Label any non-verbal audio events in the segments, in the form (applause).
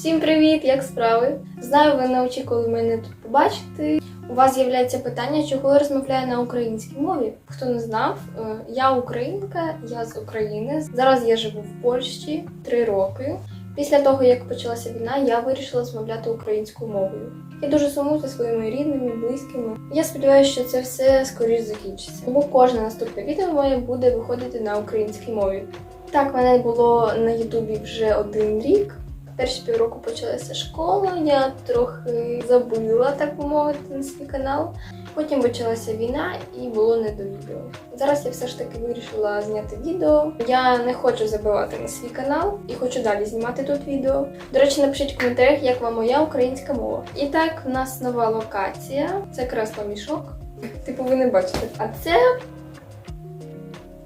Всім привіт! Як справи? Знаю, ви не очікували мене тут побачити. У вас з'являється питання, чого я розмовляю на українській мові. Хто не знав, е, я українка, я з України. Зараз я живу в Польщі три роки. Після того, як почалася війна, я вирішила розмовляти українською мовою. Я дуже сумую за своїми рідними, близькими. Я сподіваюся, що це все скоріш закінчиться. Тому кожне наступне відео моє буде виходити на українській мові. Так, мене було на Ютубі вже один рік. Перші півроку почалася школа, я трохи забила, так би мовити, на свій канал. Потім почалася війна і було не до відео. Зараз я все ж таки вирішила зняти відео. Я не хочу забивати на свій канал і хочу далі знімати тут відео. До речі, напишіть в коментарях, як вам моя українська мова. І так, в нас нова локація. Це кресло мішок. Типу, ви не бачите. А це.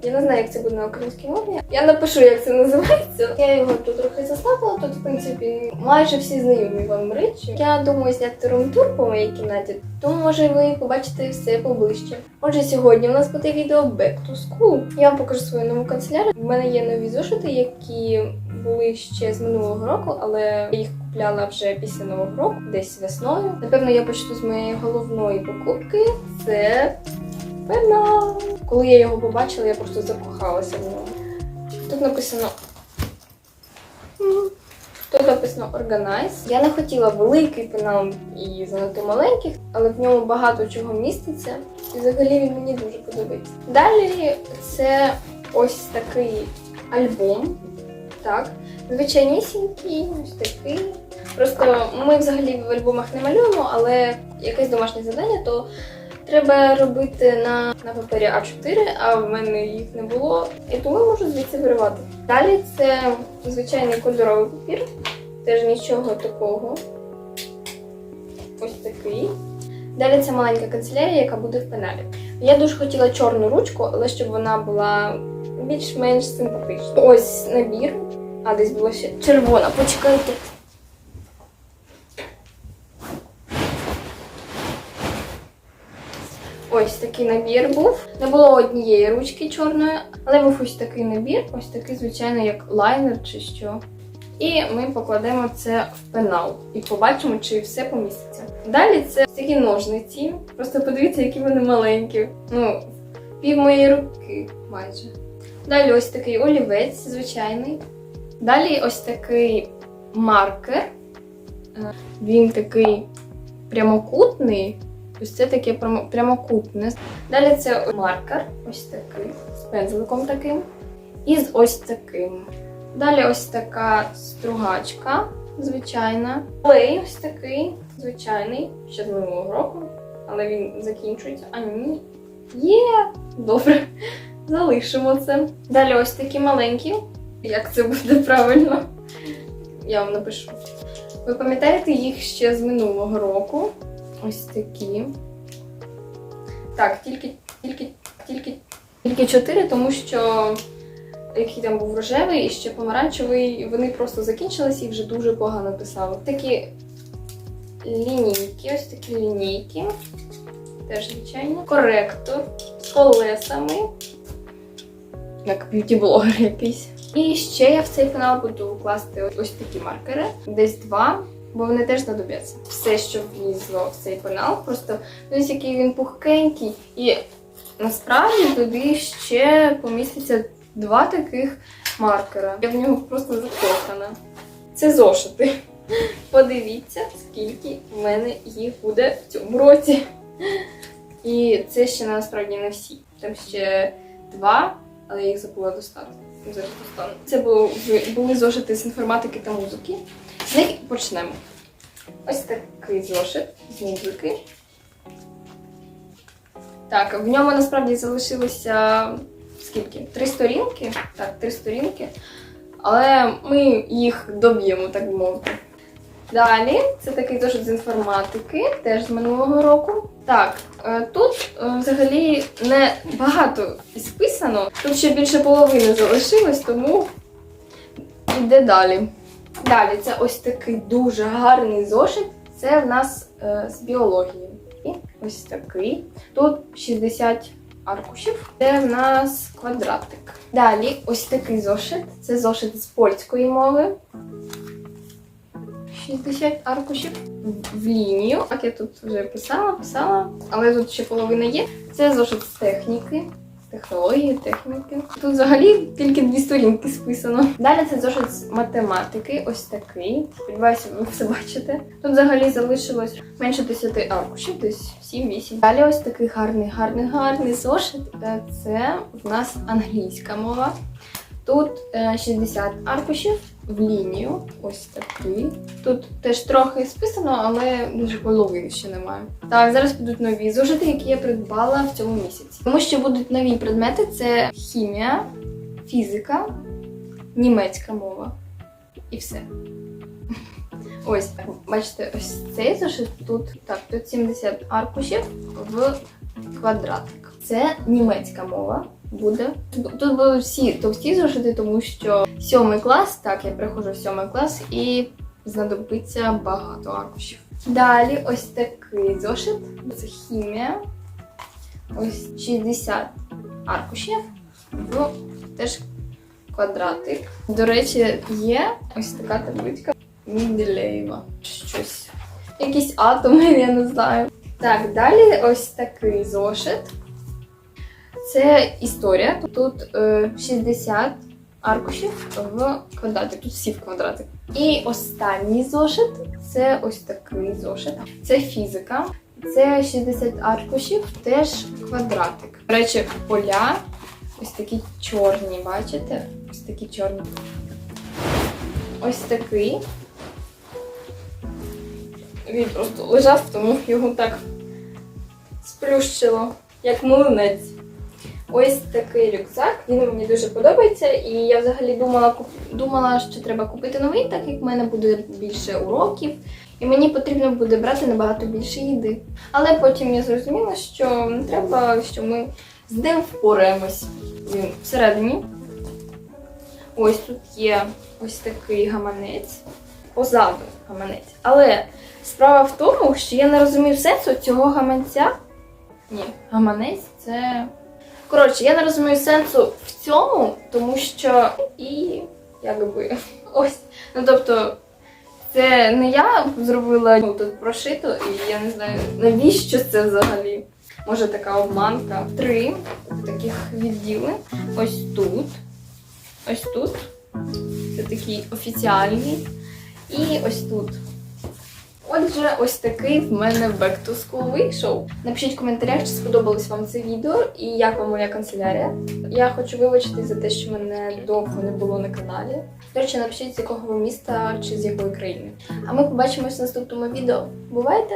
Я не знаю, як це буде на українській мові. Я напишу, як це називається. Я його тут трохи заставила. Тут, в принципі, майже всі знайомі вам речі. Я думаю зняти румтур по моїй кімнаті, тому може ви побачите все поближче. Отже, сьогодні у нас буде відео Back to School. Я вам покажу свою нову канцелярію. У мене є нові зошити, які були ще з минулого року, але їх купляла вже після нового року, десь весною. Напевно, я почну з моєї головної покупки. Це пенал. Коли я його побачила, я просто закохалася в нього. Тут написано. Тут написано Organize. Я не хотіла великий пенал і занадто маленьких, але в ньому багато чого міститься. І взагалі він мені дуже подобається. Далі це ось такий альбом. Так, звичайнісінький, ось такий. Просто ми взагалі в альбомах не малюємо, але якесь домашнє завдання, то треба робити на, на папері А4, а в мене їх не було, і тому можу звідси виривати. Далі це звичайний кольоровий папір, теж нічого такого. Ось такий. Далі це маленька канцелярія, яка буде в пеналі. Я дуже хотіла чорну ручку, але щоб вона була більш-менш симпатична. Ось набір. А, десь була ще червона. Почекайте. Ось такий набір був. Не було однієї ручки чорної, але був ось такий набір, ось такий, звичайно, як лайнер чи що. І ми покладемо це в пенал і побачимо, чи все поміститься. Далі це такі ножниці. Просто подивіться, які вони маленькі. Ну, пів моєї руки майже. Далі ось такий олівець звичайний. Далі ось такий маркер. Е, Він такий прямокутний. Ось це таке прямокутне. Далі це маркер, ось такий, з пензликом таким. І з ось таким. Далі ось така стругачка, звичайна. Клей ось такий, звичайний, ще з минулого року, але він закінчується. А ні. Є! Добре, залишимо це. Далі ось такі маленькі. Як це буде правильно? Я вам напишу. Ви пам'ятаєте їх ще з минулого року? Ось такі. Так, тільки, тільки, тільки, тільки чотири, тому що який там був рожевий і ще помаранчевий, вони просто закінчилися і вже дуже погано писали. Такі лінійки, ось такі лінійки. Теж звичайно. Коректор з колесами. Як б'юті-блогер якийсь. І ще я в цей канал буду класти ось такі маркери. Десь два, бо вони теж знадобляться. Все, що влізло в цей пенал, просто ось який він пухкенький. І насправді туди ще поміститься два таких маркера. Я в нього просто закохана. Це зошити. Подивіться, скільки в мене їх буде в цьому році. І це ще насправді не всі. Там ще два, але я їх забула достану. Це були зошити з інформатики та музики. Них і почнемо. Ось такий зошит з музики. Так, в ньому насправді залишилося скільки? Три сторінки. Так, три сторінки. Але ми їх доб'ємо, так би мовити. Далі це такий зошит з інформатики, теж з минулого року. Так, е, тут е, взагалі не багато списано. Тут ще більше половини залишилось, тому йде далі. Далі це ось такий дуже гарний зошит. Це в нас е, з біології. І ось такий. Тут 60 аркушів. Це в нас квадратик. Далі ось такий зошит. Це зошит з польської мови. 60 аркушів в- лінію. Так, я тут вже писала, писала, але тут ще половина є. Це зошит з техніки. Технології, техніки. Тут взагалі тільки дві сторінки списано. Далі це зошит з математики, ось такий. Сподіваюся, ви все бачите. Тут взагалі залишилось менше 10 аркушів, десь 7-8. Далі ось такий гарний, гарний, гарний зошит. Е, Це в нас англійська мова. Тут е, 60 аркушів в лінію. Ось такий. Тут теж трохи списано, але дуже половини ще немає. Так, зараз будуть нові зошити, які я придбала в цьому місяці. Тому що будуть нові предмети: це хімія, фізика, німецька мова. І все. (laughs) Ось, бачите, ось цей зошит тут. Так, тут 70 аркушів в квадратик. Це німецька мова буде. Тут будуть всі товсті зошити, тому що сьомий клас, так, я приходжу в сьомий клас і знадобиться багато аркушів. Далі ось такий зошит. Це хімія. Ось 60 аркушів в теж квадратик. До речі, є ось така табличка Менделєєва. Щось. Якісь атоми, я не знаю. Так, далі ось такий зошит. Це історія. Тут е, 60 аркушів в квадратик. Тут всі в квадратик. І останній зошит це ось такий зошит. Це фізика. Це 60 аркушів, теж квадратик. До речі, поля ось такі чорні, бачите? Ось такі чорні. Ось такий. Він просто лежав, тому його так сплющило, як млинець. Ось такий рюкзак. Він мені дуже подобається, і я взагалі думала, думала, що треба купити новий, так як в мене буде більше уроків, і мені потрібно буде брати набагато більше їди. Але потім я зрозуміла, що треба, що ми з ним впораємось. Він всередині. Ось тут є ось такий гаманець. Позаду гаманець. Але справа в тому, що я не розумію сенсу цього гаманця. Ні, гаманець це. Коротше, я не розумію сенсу в цьому, тому що і якби (laughs) ось. Ну тобто, це не я зробила ну, тут прошито, і я не знаю, навіщо це взагалі. Може така обманка. Три таких відділи. Ось тут. Ось тут. Це такий офіціальний. І ось тут. Отже, ось такий в мене Back to School вийшов. Напишіть в коментарях, чи сподобалось вам це відео і як вам моя канцелярія. Я хочу вибачити за те, що мене довго не було на каналі. До речі, напишіть, з якого ви міста чи з якої країни. А ми побачимось в наступному відео. Бувайте!